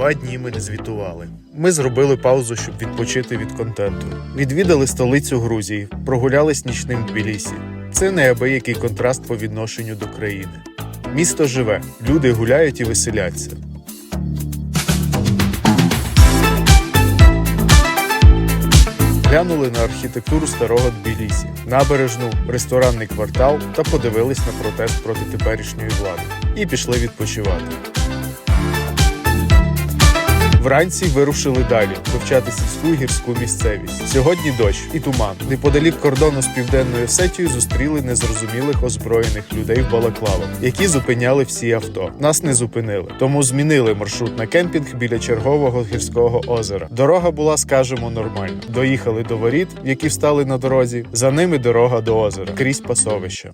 Два дні ми не звітували. Ми зробили паузу, щоб відпочити від контенту. Відвідали столицю Грузії, прогулялись нічним Тбілісі. Це неабиякий контраст по відношенню до країни. Місто живе, люди гуляють і веселяться. Глянули на архітектуру старого Тбілісі, набережну, ресторанний квартал та подивились на протест проти теперішньої влади. І пішли відпочивати. Вранці вирушили далі вивчати сільську гірську місцевість. Сьогодні дощ і туман. Неподалік кордону з південною Осетією зустріли незрозумілих озброєних людей в балаклавах, які зупиняли всі авто. Нас не зупинили, тому змінили маршрут на кемпінг біля чергового гірського озера. Дорога була, скажімо, нормальна. Доїхали до воріт, які встали на дорозі. За ними дорога до озера крізь пасовище.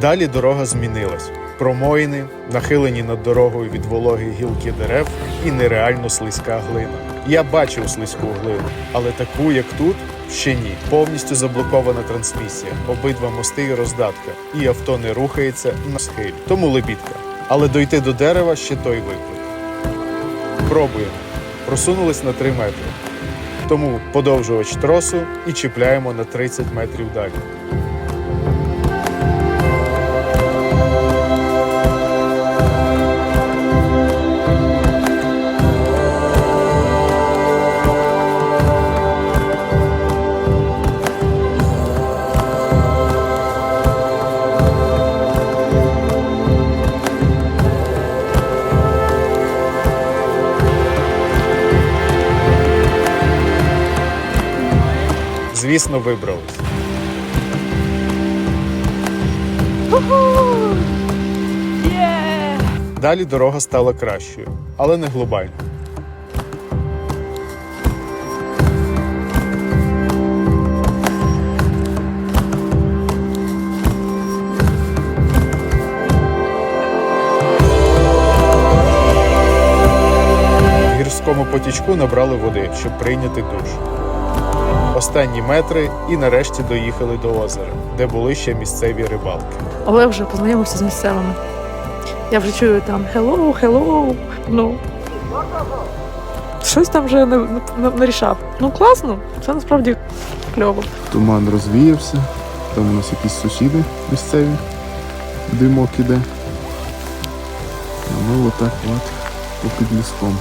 Далі дорога змінилась. Промоїни, нахилені над дорогою від вологи гілки дерев і нереально слизька глина. Я бачив слизьку глину, але таку, як тут, ще ні. Повністю заблокована трансмісія, обидва мости і роздатка, і авто не рухається на схиль. Тому лебідка. Але дойти до дерева ще той виклик. Пробуємо. Просунулись на 3 метри. Тому подовжувач тросу і чіпляємо на 30 метрів далі. Звісно, вибрались. Далі дорога стала кращою, але не глобально. В гірському потічку набрали води, щоб прийняти душ. Останні метри і нарешті доїхали до озера, де були ще місцеві рибалки. Олег вже познайомився з місцевими. Я вже чую там hello, hello. Ну. Щось там вже на- на- нарішав. Ну класно, це насправді кльово. Туман розвіявся, там у нас якісь сусіди місцеві, димок іде. А ми отак от попід ліском.